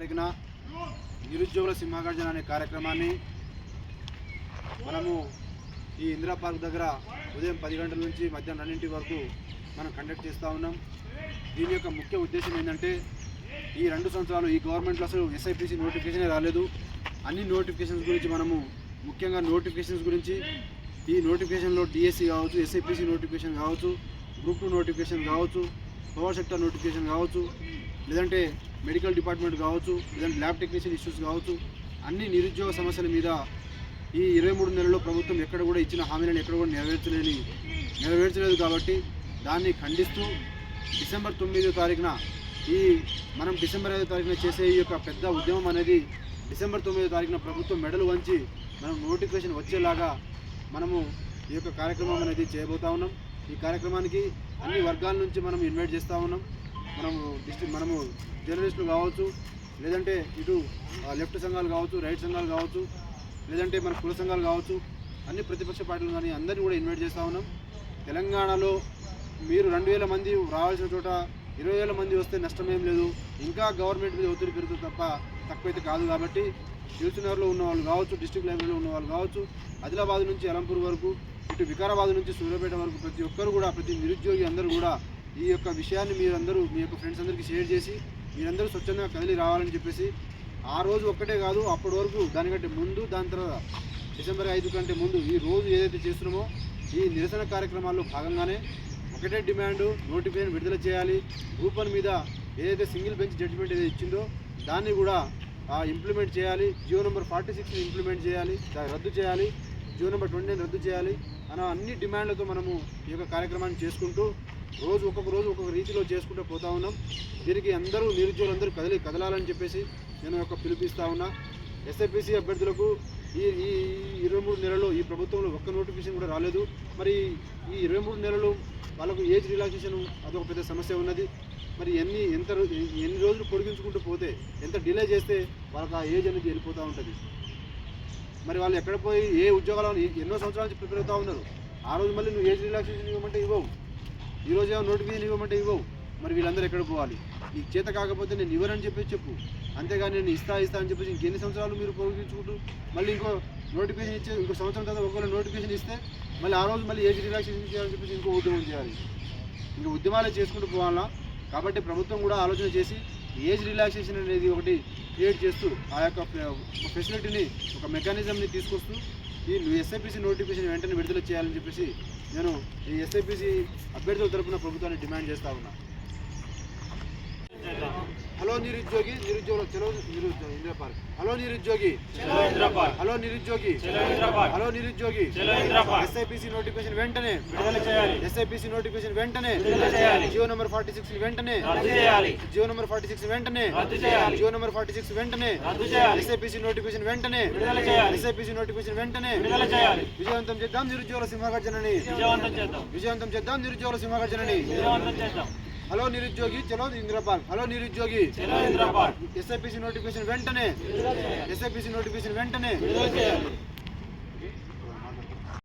తారీఖున నిరుద్యోగుల సింహగర్జన అనే కార్యక్రమాన్ని మనము ఈ ఇందిరా పార్క్ దగ్గర ఉదయం పది గంటల నుంచి మధ్యాహ్నం రెండింటి వరకు మనం కండక్ట్ చేస్తూ ఉన్నాం. దీని యొక్క ముఖ్య ఉద్దేశం ఏంటంటే ఈ రెండు సంవత్సరాలు ఈ గవర్నమెంట్లో అసలు ఎస్ఐపిసి నోటిఫికేషనే రాలేదు. అన్ని నోటిఫికేషన్స్ గురించి మనము ముఖ్యంగా నోటిఫికేషన్స్ గురించి ఈ నోటిఫికేషన్లో డిఎస్సి కావచ్చు ఎస్ఐపిసి నోటిఫికేషన్ కావచ్చు గ్రూప్ టూ నోటిఫికేషన్ కావచ్చు పవర్ సెక్టర్ నోటిఫికేషన్ కావచ్చు లేదంటే మెడికల్ డిపార్ట్మెంట్ కావచ్చు లేదంటే ల్యాబ్ టెక్నీషియన్ ఇష్యూస్ కావచ్చు అన్ని నిరుద్యోగ సమస్యల మీద ఈ ఇరవై మూడు నెలల్లో ప్రభుత్వం ఎక్కడ కూడా ఇచ్చిన హామీలను ఎక్కడ కూడా నెరవేర్చలేని నెరవేర్చలేదు కాబట్టి దాన్ని ఖండిస్తూ డిసెంబర్ తొమ్మిదో తారీఖున ఈ మనం డిసెంబర్ ఐదో తారీఖున చేసే ఈ యొక్క పెద్ద ఉద్యమం అనేది డిసెంబర్ తొమ్మిదో తారీఖున ప్రభుత్వం మెడలు వంచి మనం నోటిఫికేషన్ వచ్చేలాగా మనము ఈ యొక్క కార్యక్రమం అనేది చేయబోతా ఉన్నాం. ఈ కార్యక్రమానికి అన్ని వర్గాల నుంచి మనం ఇన్వైట్ చేస్తూ ఉన్నాం. మనము డిస్ట్రిక్ట్ మనము జర్నలిస్టులు కావచ్చు లేదంటే ఇటు లెఫ్ట్ సంఘాలు కావచ్చు రైట్ సంఘాలు కావచ్చు లేదంటే మన కుల సంఘాలు కావచ్చు అన్ని ప్రతిపక్ష పార్టీలు కానీ అందరినీ కూడా ఇన్వైట్ చేస్తూ ఉన్నాం. తెలంగాణలో మీరు రెండు వేల మంది రావాల్సిన చోట ఇరవై వేల మంది వస్తే నష్టం ఏం లేదు. ఇంకా గవర్నమెంట్ మీద ఒత్తిడి పెరుగుతుంది తప్ప తక్కువైతే కాదు కాబట్టి దిల్సునగర్లో ఉన్న వాళ్ళు కావచ్చు డిస్ట్రిక్ట్ లైబ్రరీలో ఉన్న వాళ్ళు కావచ్చు ఆదిలాబాద్ నుంచి అలంపూర్ వరకు అటు వికారాబాద్ నుంచి సూర్యాపేట వరకు ప్రతి ఒక్కరు కూడా ప్రతి నిరుద్యోగి అందరూ కూడా ఈ యొక్క విషయాన్ని మీరందరూ మీ యొక్క ఫ్రెండ్స్ అందరికీ షేర్ చేసి మీరందరూ స్వచ్ఛంగా కదిలి రావాలని చెప్పేసి ఆ రోజు ఒక్కటే కాదు అప్పటి వరకు దానికంటే ముందు దాని తర్వాత డిసెంబర్ ఐదు కంటే ముందు ఈ రోజు ఏదైతే చేస్తున్నామో ఈ నిరసన కార్యక్రమాల్లో భాగంగానే ఒకటే డిమాండ్ నోటిఫికేషన్ విడుదల చేయాలి. గ్రూప్ మీద ఏదైతే సింగిల్ బెంచ్ జడ్జిమెంట్ ఏదైతే ఇచ్చిందో దాన్ని కూడా ఇంప్లిమెంట్ చేయాలి. జియో నెంబర్ ఫార్టీ సిక్స్ని ఇంప్లిమెంట్ చేయాలి దాన్ని రద్దు చేయాలి. జియో నెంబర్ ట్వంటీని రద్దు చేయాలి అన్న అన్ని డిమాండ్లతో మనము ఈ యొక్క కార్యక్రమాన్ని చేసుకుంటూ రోజు ఒక్కొక్క రోజు ఒక్కొక్క రీతిలో చేసుకుంటూ పోతా ఉన్నాం. దీనికి అందరూ నిరుద్యోగులందరూ కదిలి కదలాలని చెప్పేసి నేను యొక్క పిలిపిస్తా ఉన్నా. ఎస్ఐపిసి అభ్యర్థులకు ఈ ఈ ఇరవై మూడు నెలలు ఈ ప్రభుత్వంలో ఒక్క నోటిఫికేషన్ కూడా రాలేదు. మరి ఈ ఇరవై మూడు నెలలు వాళ్ళకు ఏజ్ రిలాక్సేషన్ అదొక పెద్ద సమస్య ఉన్నది. మరి ఎన్ని ఎంత ఎన్ని రోజులు పొడిగించుకుంటూ పోతే ఎంత డిలే చేస్తే వాళ్ళకి ఆ ఏజ్ అనేది వెళ్ళిపోతూ ఉంటుంది. మరి వాళ్ళు ఎక్కడ పోయి ఏ ఉద్యోగాలు ఎన్నో సంవత్సరాల నుంచి ప్రిపేర్ అవుతూ ఉన్నారు? ఆ రోజు మళ్ళీ నువ్వు ఏజ్ రిలాక్సేషన్ ఇవ్వమంటే ఇవ్వవు. ఈ రోజు ఏమో నోటిఫికేషన్ ఇవ్వమంటే ఇవ్వవు. మరి వీళ్ళందరూ ఎక్కడ పోవాలి? నీకు చేత కాకపోతే నేను ఇవ్వనని చెప్పి చెప్పు. అంతేగాని నేను ఇస్తా ఇస్తా అని చెప్పేసి ఇంకెన్ని సంవత్సరాలు మీరు పొగించుకుంటూ మళ్ళీ ఇంకో నోటిఫికేషన్ ఇచ్చే ఇంకో సంవత్సరం తర్వాత ఒకవేళ నోటిఫికేషన్ ఇస్తే మళ్ళీ ఆ రోజు మళ్ళీ ఏజ్ రిలాక్సేషన్ చేయాలని చెప్పేసి ఇంకో ఉద్యమం చేయాలి. ఇంకా ఉద్యమాలే చేసుకుంటూ పోవాలా? కాబట్టి ప్రభుత్వం కూడా ఆలోచన చేసి ఏజ్ రిలాక్సేషన్ అనేది ఒకటి క్రియేట్ చేస్తూ ఆ యొక్క ఫెసిలిటీని ఒక మెకానిజంని తీసుకొస్తూ ఈ ఎస్ఐపిసి నోటిఫికేషన్ వెంటనే విడుదల చేయాలని చెప్పేసి నేను ఈ ఎస్ఐపిసి అభ్యర్థుల తరపున ప్రభుత్వాన్ని డిమాండ్ చేస్తా ఉన్నా. హలో నిరుద్యోగి నిరుద్యోగులు చలో నిరుద్యోగి ఇందిరా పార్క్. హలో నిరుద్యోగి. హలో నిరుద్యోగి. హలో నిరుద్యోగి. ఎస్ఐపిసి నోటిఫికేషన్ వెంటనే. ఎస్ఐపిసి నోటిఫికేషన్ వెంటనే. జియో నెంబర్ ఫార్టీ సిక్స్ వెంటనే. జియో నెంబర్ ఫార్టీ సిక్స్ వెంటనే. జియో నెంబర్ ఫార్టీ సిక్స్ వెంటనే. ఎస్ఐపిసి నోటిఫికేషన్ వెంటనే. ఎస్ఐపిసి నోటిఫికేషన్ వెంటనే. విజయవంతం చేద్దాం నిరుద్యోగుల సింహగర్జనని. విజయవంతం చేద్దాం. నిరుద్యోగుల సింహగర్జనని. హలో నిరుద్యోగి చలో ఇందిరా పార్క్ హలో నిరుద్యోగి ఎస్ఐపిసి నోటిఫికేషన్ వెంటనే ఎస్ఐపిసి నోటిఫికేషన్ వెంటనే